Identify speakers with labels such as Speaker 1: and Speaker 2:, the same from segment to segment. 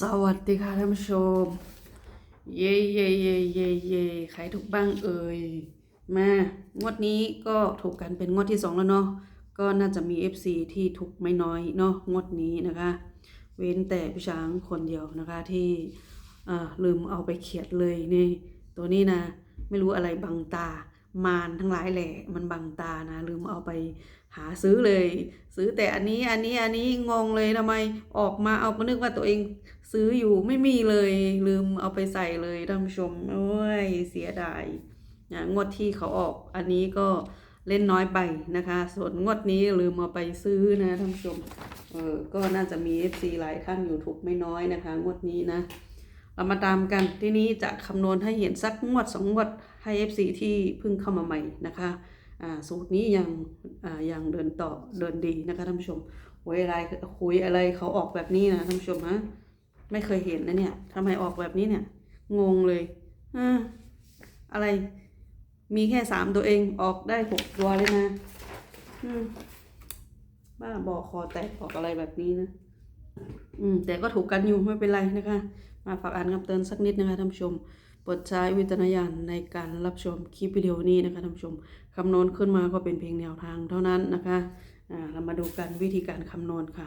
Speaker 1: สวัสดีค่ะท่านผู้ชม เย่เย่เย่เย่เย่ใครถูกบ้างเอ่ย มางวดนี้ก็ถูกกันเป็นงวดที่สองแล้วเนาะ ก็น่าจะมี FC ที่ถูกไม่น้อยเนาะงวดนี้นะคะ เว้นแต่พี่ช้างคนเดียวนะคะที่อ่าลืมเอาไปเขียดเลยนี่ ตัวนี้นะ ไม่รู้อะไรบังตามารทั้งหลายแหละมันบังตานะลืมเอาไปหาซื้อเลย ซื้อแต่อันนี้อันนี้อันนี้งงเลยทำไมออกมาเอาก็นึกว่าตัวเอง ซื้ออยู่ไม่มีเลยลืมเอาไปใส่เลยท่านผู้ชมโอ้ยเสียดายนะงวดที่เขาออกอันนี้ก็เล่นน้อยไปนะคะ ส่วนงวดนี้ลืมเอาไปซื้อนะท่านผู้ชมเออก็น่าจะมี FC หลายท่านอยู่ถูกไม่น้อยนะคะ งวดนี้นะ เรามาตามกันที่นี้จะคำนวณให้เห็นสักงวดสองงวดให้ FC ที่เพิ่งเข้ามาใหม่นะคะอ่าสูตรนี้ยังอ่ายังเดินต่อเดินดีนะคะท่านผู้ชมหวยอะไรคุยอะไรเขาออกแบบนี้นะท่านผู้ชมฮะ ไม่เคยเห็นนะเนี่ยทำไมออกแบบนี้เนี่ย งงเลยอ่าอะไร มีแค่สามตัวเองออกได้หกตัวเลยนะอืมบ้าบอคอแตกออกอะไรแบบนี้นะ อืม แต่ก็ถูกกันอยู่ไม่เป็นไรนะคะ มาฝากอ่านคำเตือนสักนิดนะคะท่านผู้ชมปรดใช้วิจารณญาณในการรับชมคลิปวิดีโอนี้นะคะท่านผู้ชมคำนวณขึ้นมาก็เป็นเพียงแนวทางเท่านั้นนะคะ อ่า เรามาดูกันวิธีการคำนวณค่ะ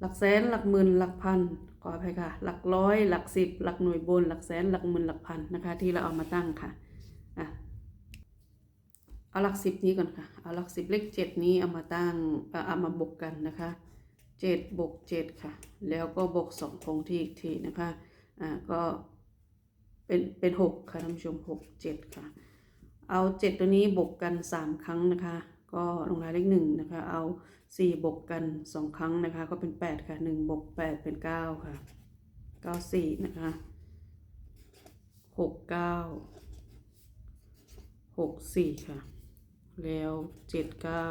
Speaker 1: หลักแสนหลักหมื่นหลักพันขออภัยค่ะ หลักร้อย หลักสิบ หลักหน่วยบน หลักแสนหลักหมื่นหลักพันนะคะ ที่เราเอามาตั้งค่ะอะเอาหลักสิบนี้ก่อนค่ะ เอาหลักสิบเลขเจ็ดนี้เอามาตั้งเอามาบวกกันนะคะเจ็ดบวกเจ็ดค่ะ แล้วก็บวกสองคงที่อีกทีนะคะอ่าก็เป็นเป็นหกค่ะท่านผู้ชมหกเจ็ดค่ะ เอาเจ็ดตัวนี้บวกกันสามครั้งนะคะ ก็ลงท้ายเลขหนึ่งนะคะ เอา สี่บวกกันสองครั้งนะคะ ก็เป็นแปดค่ะหนึ่งบวกแปดเป็นเก้าค่ะเก้าสี่นะคะหกเก้าหกสี่ค่ะ แล้วเจ็ดเก้า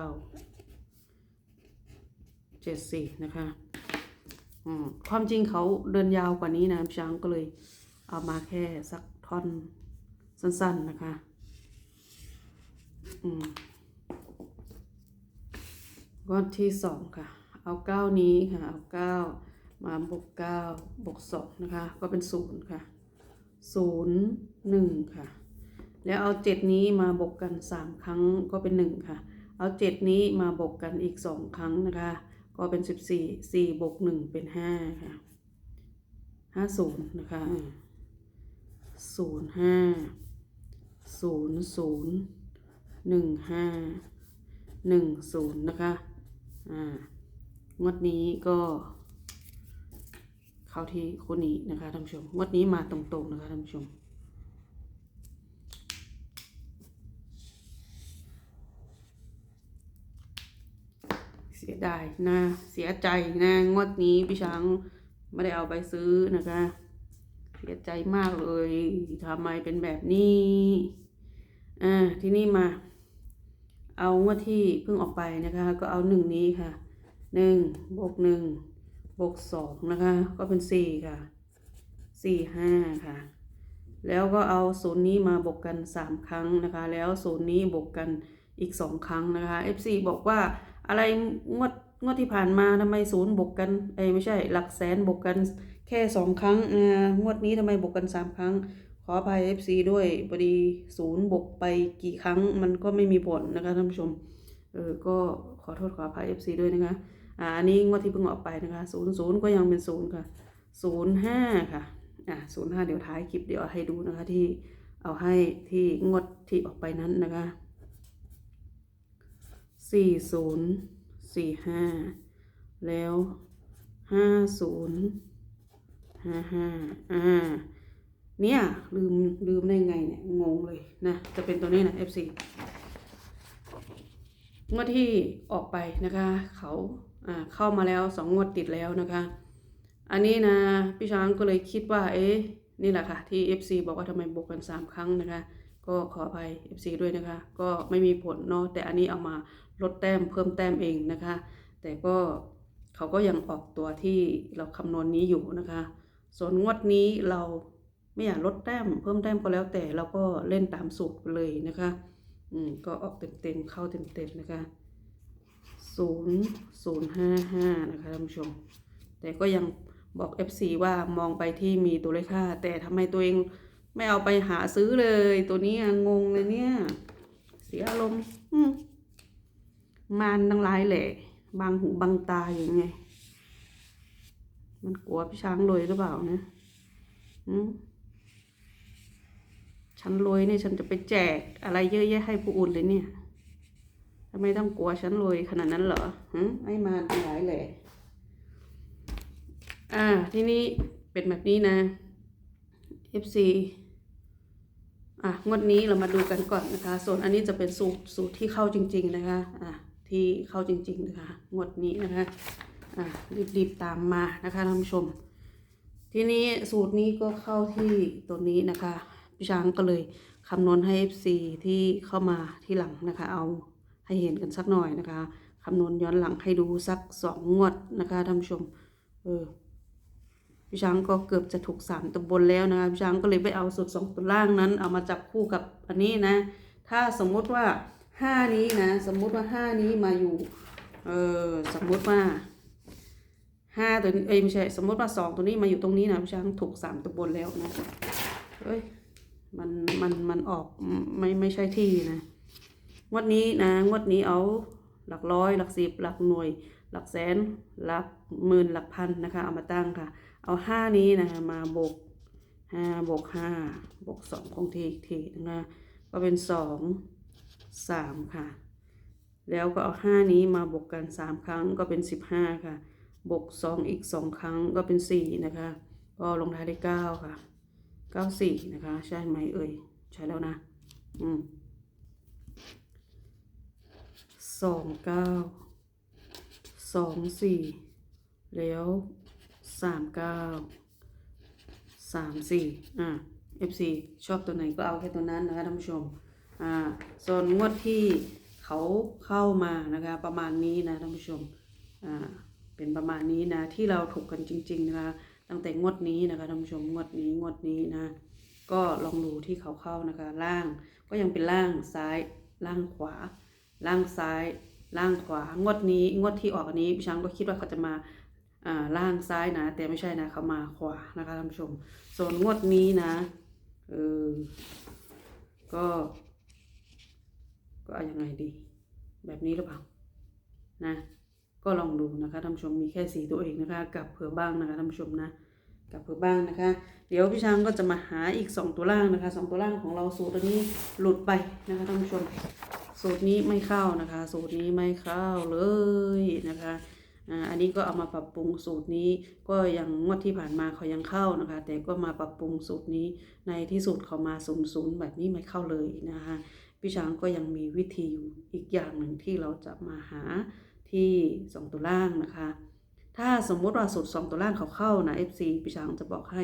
Speaker 1: เจ็ดสี่นะคะ ความจริงเขาเดินยาวกว่านี้นะช้างก็เลยเอามาแค่สักท่อนสั้นๆนะคะ อืม ก้อนที่สองค่ะ เอาเก้านี้ค่ะ เอาเก้ามาบวกเก้าบวกสองนะคะ ก็เป็นศูนย์ค่ะศูนย์หนึ่งค่ะ แล้วเอาเจ็ดนี้มาบวกกันสามครั้งก็เป็นหนึ่งค่ะ เอาเจ็ดนี้มาบวกกันอีกสองครั้งนะคะ ก็เป็นสิบสี่สี่บวกหนึ่งเป็นห้าค่ะห้าศูนย์นะคะศูนย์ห้าศูนย์ศูนย์หนึ่งห้าหนึ่งศูนย์นะคะ งวดนี้ก็เข้าที่คนนี้นะคะท่านผู้ชมงวดนี้มาตรงๆนะคะท่านผู้ชมเสียดายนะเสียใจนะงวดนี้พี่ช้างไม่ได้เอาไปซื้อนะคะ เสียใจมากเลยทำไมเป็นแบบนี้อ่าที่นี่มา เอางวดที่เพิ่งออกไปนะคะ ก็เอาหนึ่งนี้ค่ะหนึ่งบวกหนึ่งบวกสองนะคะ ก็เป็นสี่ค่ะสี่ห้าค่ะ แล้วก็เอาศูนย์นี้มาบวกกันสามครั้งนะคะ แล้วศูนย์นี้บวกกันอีกสองครั้งนะคะ FC บอกว่าอะไรงวดงวดที่ผ่านมาทำไมศูนย์บวกกันเอ้ไม่ใช่หลักแสนบวกกันแค่สองครั้งงวดนี้ทำไมบวกกันสามครั้ง ขออภัย FC ด้วยพอดีศูนย์บวกไปกี่ครั้งมันก็ไม่มีผลนะคะท่านผู้ชมเออก็ขอโทษขออภัย FC ด้วยนะคะอ่าอันนี้งวดที่เพิ่งออกไปนะคะศูนย์ศูนย์ก็ยังเป็นศูนย์ค่ะศูนย์ห้าค่ะอ่าศูนย์ห้าเดี๋ยวท้ายคลิปเดี๋ยวเอาให้ดูนะคะที่เอาให้ที่งวดที่ออกไปนั้นนะคะสี่ศูนย์สี่ห้าแล้วห้าศูนย์ห้าห้าอ่า เนี่ยลืมลืมได้ไงเนี่ยงงเลยนะจะเป็นตัวนี้นะ FC งวดที่ออกไปนะคะ เขาเข้ามาแล้วสองงวดติดแล้วนะคะ อันนี้นะพี่ช้างก็เลยคิดว่า เอ๊ะนี่แหละค่ะ ที่ FC บอกว่าทำไมบวกกันสามครั้งนะคะ ก็ขออภัย FC ด้วยนะคะ ก็ไม่มีผลเนาะแต่อันนี้เอามาลดแต้มเพิ่มแต้มเองนะคะ แต่ก็เขาก็ยังออกตัวที่เราคำนวณนี้อยู่นะคะ ส่วนงวดนี้เรา ไม่อยากลดแต้มเพิ่มแต้มก็แล้วแต่เราก็เล่นตามสูตรไปเลยนะคะ อืมก็ออกเต็มๆเข้าเต็มๆนะคะศูนย์ศูนย์ห้าห้านะคะท่านผู้ชม แต่ก็ยังบอก FC ว่ามองไปที่มีตัวเลขห้าแต่ทำไมตัวเองไม่เอาไปหาซื้อเลย ตัวนี้งงเลยเนี่ย เสียอารมณ์อืมมานตั้งหลายแหละบางหูบางตาอย่างไง มันกลัวพี่ช้างรวยหรือเปล่านะอืม ฉันรวยเนี่ยฉันจะไปแจกอะไรเยอะแยะให้ผู้อื่นเลยเนี่ยทำไมต้องกลัวฉันรวยขนาดนั้นเหรอฮึไอ้มาทั้งหลายแหละอ่าทีนี้เป็นแบบนี้นะ FC อะงวดนี้เรามาดูกันก่อนนะคะ ส่วนอันนี้จะเป็นสูตรสูตรที่เข้าจริง ๆนะคะอะที่เข้าจริง ๆ นะคะงวดนี้นะคะอะรีบๆตามมานะคะท่านผู้ชม ทีนี้สูตรนี้ก็เข้าที่ตัวนี้นะคะ พี่ช้างก็เลยคำนวณให้ FC ที่เข้ามาที่หลังนะคะ เอาให้เห็นกันสักหน่อยนะคะคำนวณย้อนหลังให้ดูสักสองงวดนะคะท่านผู้ชม เออพี่ช้างก็เกือบจะถูกสามตัวบนแล้วนะคะพี่ช้างก็เลยไปเอาสูตรสองตัวล่างนั้น เอามาจับคู่กับอันนี้นะ ถ้าสมมุติว่าห้านี้นะสมมุติว่าห้านี้มาอยู่ เออสมมุติว่าห้าตัวเอ้ยไม่ใช่สมมุติว่าสองตัวนี้มาอยู่ตรงนี้นะพี่ช้างถูกสามตัวบนแล้วนะเฮ้ย มันมันมันออกไม่ไม่ใช่ที่นะงวดนี้นะงวดนี้เอาหลักร้อย หลักสิบ หลักหน่วย หลักแสน หลักหมื่น หลักพันนะคะ เอามาตั้งค่ะ เอาห้านี้นะคะมาบวกห้าบวกห้าบวกสองคงทีอีกทีนะคะก็เป็นสองสามค่ะ แล้วก็เอาห้านี้มาบวกกันสามครั้งก็เป็นสิบห้าค่ะบวกสองอีกสองครั้งก็เป็นสี่นะคะ ก็ลงท้ายด้เก้าค่ะ ก้าสี่นะคะ ใช่ไหมเอ่ย ใช่แล้วนะ อืมสองเก้าสองสี่แล้วสามเก้าสามสี่อ่า FC ชอบตัวไหนก็เอาแค่ตัวนั้นนะคะท่านผู้ชม อ่า ส่วนงวดที่เขาเข้ามานะคะ ประมาณนี้นะท่านผู้ชม อ่า เป็นประมาณนี้นะ ที่เราถูกกันจริง ๆ นะคะ ตั้งแต่งวดนี้นะคะท่านผู้ชมงวดนี้งวดนี้นะ ก็ลองดูที่เขาเข้านะคะ ล่างก็ยังเป็นล่างซ้าย ล่างขวา ล่างซ้าย ล่างขวางวดนี้งวดที่ออกอันนี้พี่ช้างก็คิดว่าเขาจะมาอ่าล่างซ้ายนะ แต่ไม่ใช่นะเขามาขวานะคะท่านผู้ชมส่วนงวดนี้นะเออก็ ก็เอายังไงดี แบบนี้หรือเปล่านะ ก็ลองดูนะคะท่านผู้ชมมีแค่สีตัวเองนะคะกับเผื่อบ้างนะคะท่านผู้ชมนะกับเผื่อบ้างนะคะ เดี๋ยวพี่ช้างก็จะมาหาอีกสองตัวล่างนะคะสองตัวล่างของเราสูตรตัวนี้หลุดไปนะคะท่านผู้ชม สูตรนี้ไม่เข้านะคะ สูตรนี้ไม่เข้าเลยนะคะอันนี้ก็เอามาปรับปรุงสูตรนี้ก็ยังงวดที่ผ่านมาเขายังเข้านะคะ แต่ก็มาปรับปรุงสูตรนี้ในที่สุดเขามาศูนย์ศูนย์แบบนี้ไม่เข้าเลยนะคะพี่ช้างก็ยังมีวิธีอยู่อีกอย่างหนึ่งที่เราจะมาหา ที่สองตัวล่างนะคะ ถ้าสมมุติว่าสูตรสองตัวล่างเขาเข้านะ FC พี่ช้างจะบอกให้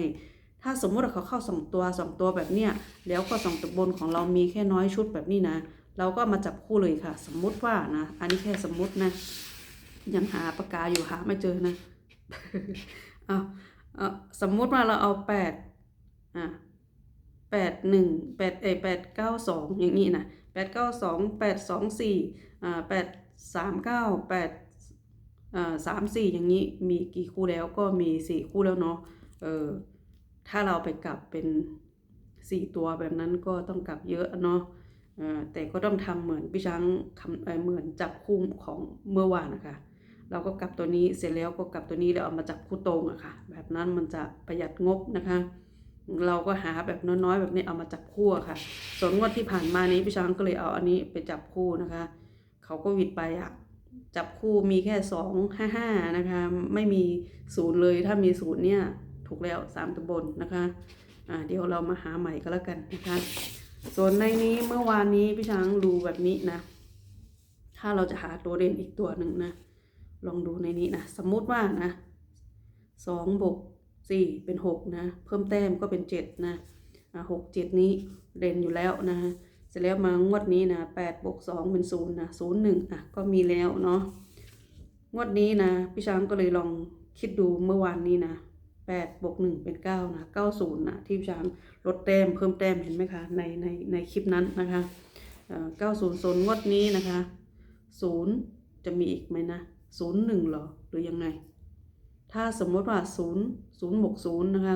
Speaker 1: ถ้าสมมุติว่าเขาเข้าสองตัวสองตัวแบบเนี้ยแล้วก็สองตัวบนของเรามีแค่น้อยชุดแบบนี้นะ เราก็มาจับคู่เลยค่ะ สมมุติว่านะ อันนี้แค่สมมุตินะ ยังหาปากกาอยู่หาไม่เจอนะเอาเอาสมมุติว่าเราเอาแปดอะแปดหนึ่งแปดเอยแปดเก้าสองอย่างนี้นะแปดเก้าสองแปดสองสี่อ่าแปด สามเก้าแปดอ่าสามสี่อย่างนี้มีกี่คู่แล้วก็มีสี่คู่แล้วเนาะเออถ้าเราไปกลับเป็นสี่ตัวแบบนั้นก็ต้องกลับเยอะเนาะเออแต่ก็ต้องทำเหมือนพี่ช้างทำเหมือนจับคู่ของเมื่อวานนะคะ เราก็กลับตัวนี้เสร็จแล้วก็กลับตัวนี้แล้วเอามาจับคู่ตรงอะค่ะ แบบนั้นมันจะประหยัดงบนะคะ เราก็หาแบบน้อยๆ แบบนี้เอามาจับคู่ค่ะ ส่วนงวดที่ผ่านมานี้พี่ช้างก็เลยเอาอันนี้ไปจับคู่นะคะ เขาก็วิดไปอะจับคู่มีแค่สองห้าห้านะคะ ไม่มีศูนย์เลยถ้ามีศูนย์เนี่ย ถูกแล้วสามตัวบนนะคะอ่าเดี๋ยวเรามาหาใหม่ก็แล้วกันนะคะ ส่วนในนี้เมื่อวานนี้พี่ช้างดูแบบนี้นะ ถ้าเราจะหาตัวเด่นอีกตัวหนึ่งนะ ลองดูในนี้นะ สมมุติว่านะสองบวกสี่เป็นหกนะ เพิ่มแต้มก็เป็นเจ็ดนะหกเจ็ดนี้เด่นอยู่แล้วนะ สร็จแล้วมางวดนี้นะแปดบวกสองเป็นศูนย์นะศูนย์หนึ่งอะก็มีแล้วเนาะงวดนี้นะพี่ช้างก็เลยลองคิดดูเมื่อวานนี้นะแปดบวกหนึ่งเป็นเก้านะเก้าศูนย์นะที่พี่ช้างลดแต้มเพิ่มแต้มเห็นไหมคะในในในคลิปนั้นนะคะเก้าศูนย์ศูนย์งวดนี้นะคะศูนย์จะมีอีกไหมนะศูนย์หนึ่งหรอหรือยังไง ถ้าสมมติว่าศูนย์ศูนย์บวกศูนย์นะคะ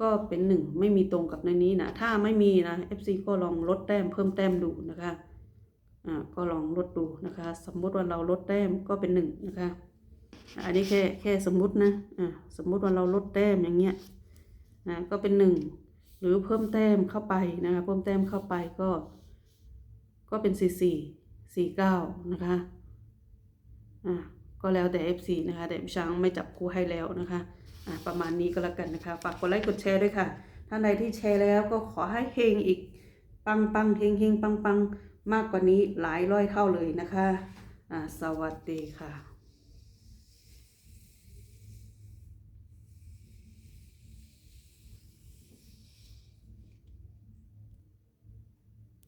Speaker 1: ก็เป็นหนึ่งไม่มีตรงกับในนี้นะถ้าไม่มีนะ FC ก็ลองลดแต้มเพิ่มแต้มดูนะคะอ่าก็ลองลดดูนะคะ สมมุติว่าเราลดแต้มก็เป็นหนึ่งนะคะอันนี้แค่แค่สมมุตินะอ่าสมมุติว่าเราลดแต้มอย่างเงี้ยนะก็เป็นหนึ่งหรือเพิ่มแต้มเข้าไปนะคะเพิ่มแต้มเข้าไปก็ ก็เป็นสี่สี่สี่เก้านะคะอ่าก็แล้วแต่ FC นะคะแต่ช้างไม่จับคู่ให้แล้วนะคะ ประมาณนี้ก็แล้วกันนะคะ ฝากกดไลค์กดแชร์ด้วยค่ะ ท่านใดที่แชร์แล้วก็ขอให้เฮงอีก ปังปังเฮงเฮงปังปังมากกว่านี้หลายร้อยเท่าเลยนะคะอ่าสวัสดีค่ะ